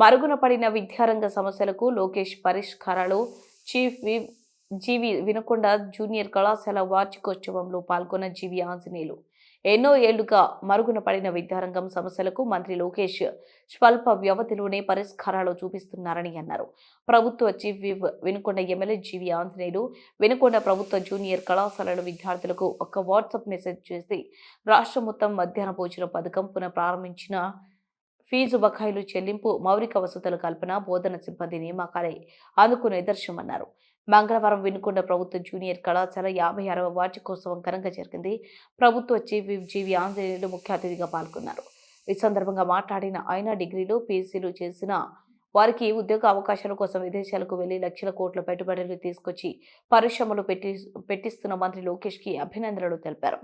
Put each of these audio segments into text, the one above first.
మరుగున పడిన విద్యారంగ సమస్యలకు లోకేష్ పరిష్కారాలు. చీఫ్ వి జీవి వినకొండ జూనియర్ కళాశాల వార్షికోత్సవంలో పాల్గొన్న జీవి ఆంజనేయులు. ఎన్నో ఏళ్ళుగా మరుగున పడిన విద్యారంగం సమస్యలకు మంత్రి లోకేష్ స్వల్ప వ్యవధిలోనే పరిష్కారాలు చూపిస్తున్నారని అన్నారు. ప్రభుత్వ chief whip Vinukonda MLA GV Anjaneyulu Vinukonda ప్రభుత్వ జూనియర్ కళాశాలల విద్యార్థులకు ఒక వాట్సాప్ మెసేజ్ చేసి రాష్ట్రం మొత్తం మధ్యాహ్న భోజన పథకం పునః ప్రారంభించిన ఫీజు బకాయిలు చెల్లింపు మౌలిక వసతుల కల్పన బోధన సిబ్బంది నియామకాలే అందుకు నిదర్శనమన్నారు. మంగళవారం వినుకొండ ప్రభుత్వ జూనియర్ కళాశాల యాభై ఆరవ వార్షికోత్సవం ఘనంగా జరిగింది. ప్రభుత్వ చీఫ్ జీవి ఆంజనేయులు ముఖ్య అతిథిగా పాల్గొన్నారు. ఈ సందర్భంగా మాట్లాడిన ఆయన డిగ్రీలు పీసీలు చేసిన వారికి ఉద్యోగ అవకాశాల కోసం విదేశాలకు వెళ్ళి లక్షల కోట్ల పెట్టుబడులు తీసుకొచ్చి పరిశ్రమలు పెట్టి పెట్టిస్తున్న మంత్రి లోకేష్కి అభినందనలు తెలిపారు.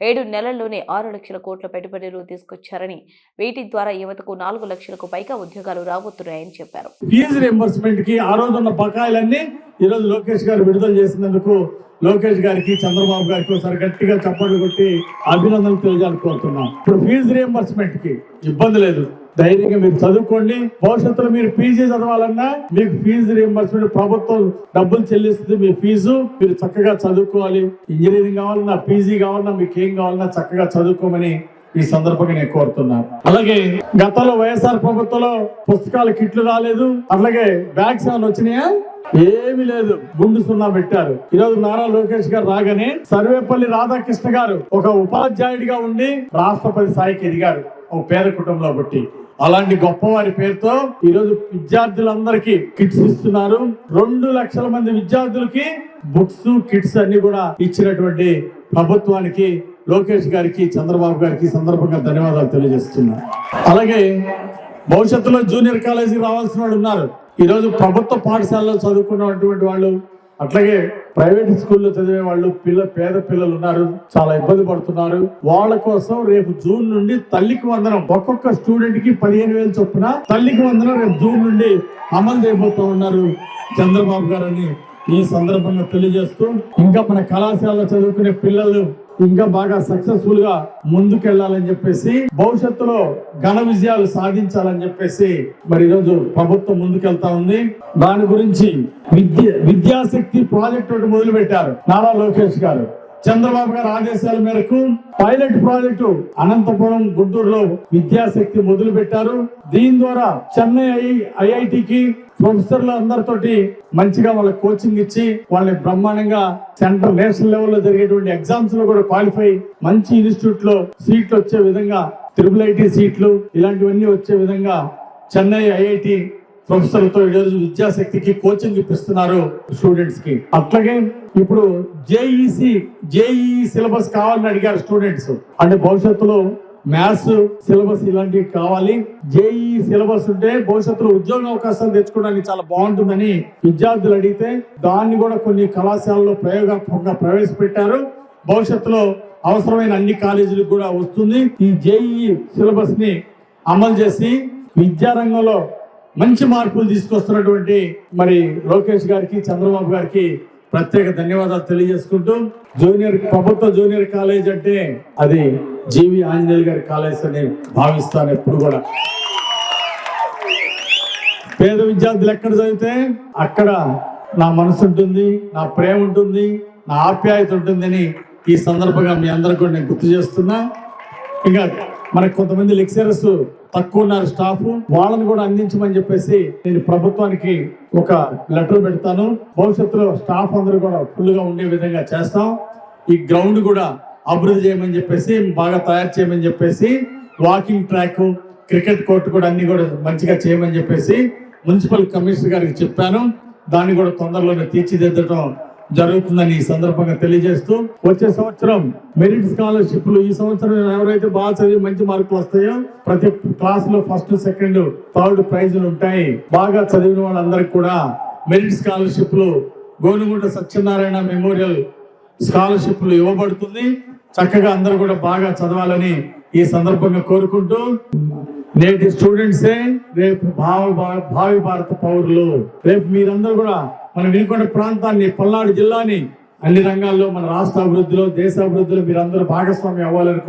ఏడు నెలల్లోనే ఆరు లక్షల కోట్ల పెట్టుబడులు తీసుకొచ్చారని వీటి ద్వారా యువతకు నాలుగు లక్షలకు పైగా ఉద్యోగాలు రాబోతున్నాయని చెప్పారు. ఫీజు రియంబర్స్మెంట్కి ఆ రోజు ఉన్న బకాయిలన్నీ ఈ రోజు లోకేష్ గారు విడుదల చేసినందుకు లోకేష్ గారికి చంద్రబాబు గారికి ఒకసారి గట్టిగా చప్పట్లు కొట్టి అభినందనలు తెలియాలని ఇప్పుడు ఫీజు రియంబర్స్మెంట్కి ఇబ్బంది లేదు. ధైర్యంగా మీరు చదువుకోండి. భవిష్యత్తులో మీరు పీజీ చదవాలన్నా మీకు ఫీజు రియంబర్స్మెంట్ ప్రభుత్వం డబ్బులు చెల్లిస్తుంది మీ ఫీజు మీరు చక్కగా చదువుకోవాలి. ఇంజనీరింగ్ కావాలన్నా పీజీ కావాలన్నా మీకు ఏం కావాలన్నా చక్కగా చదువుకోమని ఈ సందర్భంగా నేను కోరుతున్నాను అలాగే గతంలో వైఎస్ఆర్ ప్రభుత్వంలో పుస్తకాల కిట్లు రాలేదు అలాగే బ్యాగ్స్ ఏమైనా వచ్చినాయా? ఏమీ లేదు. గుండు సున్నా పెట్టారు. ఈరోజు నారా లోకేష్ గారు రాగానే సర్వేపల్లి రాధాకృష్ణ గారు ఒక ఉపాధ్యాయుడిగా ఉండి రాష్ట్రపతి స్థాయికి ఎదిగారు. ఒక పేద కుటుంబంలో బట్టి అలాంటి గొప్పవారి పేరుతో ఈరోజు విద్యార్థులందరికీ కిట్స్ ఇస్తున్నారు. రెండు లక్షల మంది విద్యార్థులకి బుక్స్ కిట్స్ అన్ని కూడా ఇచ్చినటువంటి ప్రభుత్వానికి లోకేష్ గారికి చంద్రబాబు గారికి సందర్భంగా ధన్యవాదాలు తెలియజేస్తున్నా. అలాగే భవిష్యత్తులో జూనియర్ కాలేజీకి రావాల్సిన వాళ్ళు ఉన్నారు. ఈరోజు ప్రభుత్వ పాఠశాలలో చదువుకున్నటువంటి వాళ్ళు అట్లాగే ప్రైవేట్ స్కూల్లో చదివే వాళ్ళు పిల్ల పేద పిల్లలు ఉన్నారు చాలా ఇబ్బంది పడుతున్నారు. వాళ్ళ కోసం రేపు జూన్ నుండి తల్లికి వందనం ఒక్కొక్క స్టూడెంట్కి పదిహేను వేలు చొప్పున తల్లికి వందనం రేపు జూన్ నుండి అమలు చేయబోతూ ఉన్నారు చంద్రబాబు గారని ఈ సందర్భంగా తెలియజేస్తూ ఇంకా మన కళాశాలలో చదువుకునే పిల్లలు ఇంకా బాగా సక్సెస్ఫుల్గా ముందుకెళ్ళాలని చెప్పేసి భవిష్యత్తులో ఘన విజయాలు సాధించాలని చెప్పేసి మరి ఈరోజు ప్రభుత్వం ముందుకెళ్తా ఉంది. దాని గురించి విద్య విద్యాశక్తి ప్రాజెక్ట్ ఒకటి మొదలు పెట్టారు నారా లోకేష్ గారు. చంద్రబాబు గారి ఆదేశాల మేరకు పైలట్ ప్రాజెక్టు అనంతపురం గుంటూరులో విద్యాశక్తి మొదలు పెట్టారు దీని ద్వారా చెన్నై ఐఐటికి ప్రొఫెసర్లు అందరితోటి మంచిగా వాళ్ళకి కోచింగ్ ఇచ్చి వాళ్ళని బ్రహ్మాండంగా సెంట్రల్ నేషనల్ లెవెల్లో జరిగేటువంటి ఎగ్జామ్స్లో కూడా క్వాలిఫై మంచి ఇన్స్టిట్యూట్లో సీట్లు వచ్చే విధంగా త్రిబుల్ ఐటీ సీట్లు ఇలాంటివన్నీ వచ్చే విధంగా చెన్నై ఐఐటి ప్రొఫెసర్లతో ఈరోజు విద్యాశక్తికి కోచింగ్ ఇప్పిస్తున్నారు. స్టూడెంట్స్కి. అట్లాగే ఇప్పుడు జేఈసి జేఈ సిలబస్ కావాలని అడిగారు స్టూడెంట్స్. అంటే భవిష్యత్తులో మ్యాథ్స్ సిలబస్ ఇలాంటివి కావాలి. జేఈ సిలబస్ ఉంటే భవిష్యత్తులో ఉద్యోగ అవకాశాలు తెచ్చుకోవడానికి చాలా బాగుంటుందని విద్యార్థులు అడిగితే దాన్ని కూడా కొన్ని కళాశాలలో ప్రయోగాత్మకంగా ప్రవేశపెట్టారు. భవిష్యత్తులో అవసరమైన అన్ని కాలేజీలకు కూడా వస్తుంది. ఈ జేఈ సిలబస్ని అమలు చేసి విద్యారంగంలో మంచి మార్పులు తీసుకొస్తున్నటువంటి మరి లోకేష్ గారికి చంద్రబాబు గారికి ప్రత్యేక ధన్యవాదాలు తెలియజేసుకుంటూ జూనియర్ ప్రభుత్వ జూనియర్ కాలేజ్ అంటే అది జీవి ఆంజనేయులు గారి కాలేజ్ అని భావిస్తాను ఎప్పుడు కూడా. పేద విద్యార్థులు ఎక్కడ చదివితే అక్కడ నా మనసు ఉంటుంది నా ప్రేమ ఉంటుంది నా ఆప్యాయత ఉంటుందని ఈ సందర్భంగా మీ అందరికీ కూడా నేను గుర్తు చేస్తున్నా. ఇంకా మనకు కొంతమంది లెక్చరర్స్ తక్కువ ఉన్నారు స్టాఫ్. వాళ్ళని కూడా అందించమని చెప్పేసి నేను ప్రభుత్వానికి ఒక లెటర్ పెడతాను. భవిష్యత్తులో స్టాఫ్ అందరూ కూడా ఫుల్గా ఉండే విధంగా చేస్తాం. ఈ గ్రౌండ్ కూడా అభివృద్ధి చేయమని చెప్పేసి బాగా తయారు చేయమని చెప్పేసి వాకింగ్ ట్రాక్ క్రికెట్ కోర్టు కూడా అన్ని కూడా మంచిగా చేయమని చెప్పేసి మున్సిపల్ కమిషనర్ గారికి చెప్పాను. దాన్ని కూడా తొందరలోనే తీర్చిదిద్దడం జరుగుతుందని ఈ సందర్భంగా తెలియజేస్తూ వచ్చే సంవత్సరం మెరిట్ స్కాలర్షిప్లు ఈ సంవత్సరం ఎవరైతే బాగా చదివి మంచి మార్కులు వస్తాయో ప్రతి క్లాస్లో ఫస్ట్ సెకండ్ థర్డ్ ప్రైజులు ఉంటాయి. బాగా చదివిన వాళ్ళందరికి కూడా మెరిట్ స్కాలర్షిప్లు గోనుగుంట సత్యనారాయణ మెమోరియల్ స్కాలర్షిప్లు ఇవ్వబడుతుంది. చక్కగా అందరూ కూడా బాగా చదవాలని ఈ సందర్భంగా కోరుకుంటూ నేటి స్టూడెంట్సే రేపు భావ భావి భారత పౌరులు. రేపు మీరందరూ కూడా మన వినుకొండ ప్రాంతాన్ని పల్నాడు జిల్లాని అన్ని రంగాల్లో మన రాష్ట్ర అభివృద్ధిలో దేశ అభివృద్ధిలో మీరందరూ భాగస్వామి అవ్వాలని